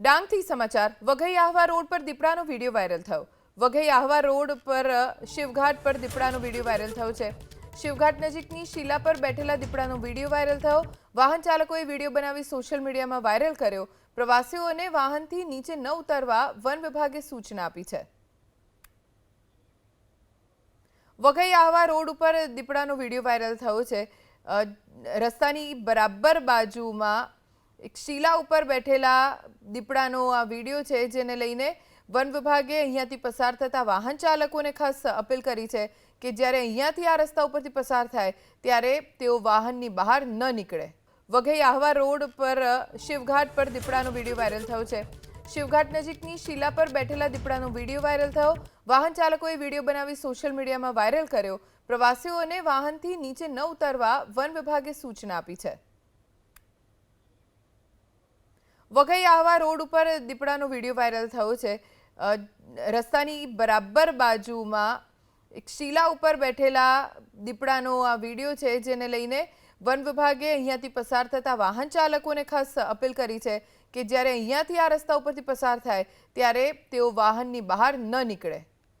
ડાંગથી સમાચાર. વઘઈ આહવા રોડ પર દીપડાનો video viral થયો. વઘઈ આહવા રોડ પર શિવઘાટ પર દીપડાનો વીડિયો વાયરલ થયો છે. શિવઘાટ નજીકની શીલા પર બેઠેલા દીપડાનો વીડિયો વાયરલ થયો. વાહન ચાલકોએ વીડિયો બનાવી સોશિયલ મીડિયામાં વાયરલ કર્યો. પ્રવાસીઓને વાહનથી નીચે ન ઉતરવા વન વિભાગે સૂચના આપી છે. વઘઈ આહવા રોડ ઉપર દીપડાનો વીડિયો વાયરલ થયો છે. રસ્તાની બરાબર બાજુમાં એક શીલા ઉપર બેઠેલા દીપડાનો આ વીડિયો છે, જેને લઈને વન વિભાગે અહીંયાથી પસાર થતા વાહન ચાલકોને ખાસ અપીલ કરી છે કે જ્યારે અહીંયાથી આ રસ્તા ઉપરથી પસાર થાય, ત્યારે તેઓ વાહનની બહાર ન નીકળે. વઘઈ આહવા રોડ પર શિવઘાટ પર દીપડાનો વીડિયો વાયરલ થયો છે. શિવઘાટ નજીકની શીલા પર બેઠેલા દીપડાનો વીડિયો વાયરલ થયો. વાહન ચાલકોએ વીડિયો બનાવી સોશિયલ મીડિયામાં વાયરલ કર્યો. પ્રવાસીઓને વાહનથી નીચે ન ઉતારવા વન વિભાગે સૂચના આપી છે. વઘઈ આહવા રોડ ઉપર દીપડાનો વીડિયો વાયરલ થયો છે. રસ્તાની બરાબર બાજુમાં એક શીલા ઉપર બેઠેલા દીપડાનો આ વીડિયો છે, જેને લઈને વન વિભાગે અહીંયાથી પસાર થતા વાહન ચાલકોને ખાસ અપીલ કરી છે કે જ્યારે અહીંયાથી આ રસ્તા ઉપરથી પસાર થાય, ત્યારે તેઓ વાહનની બહાર ન નીકળે.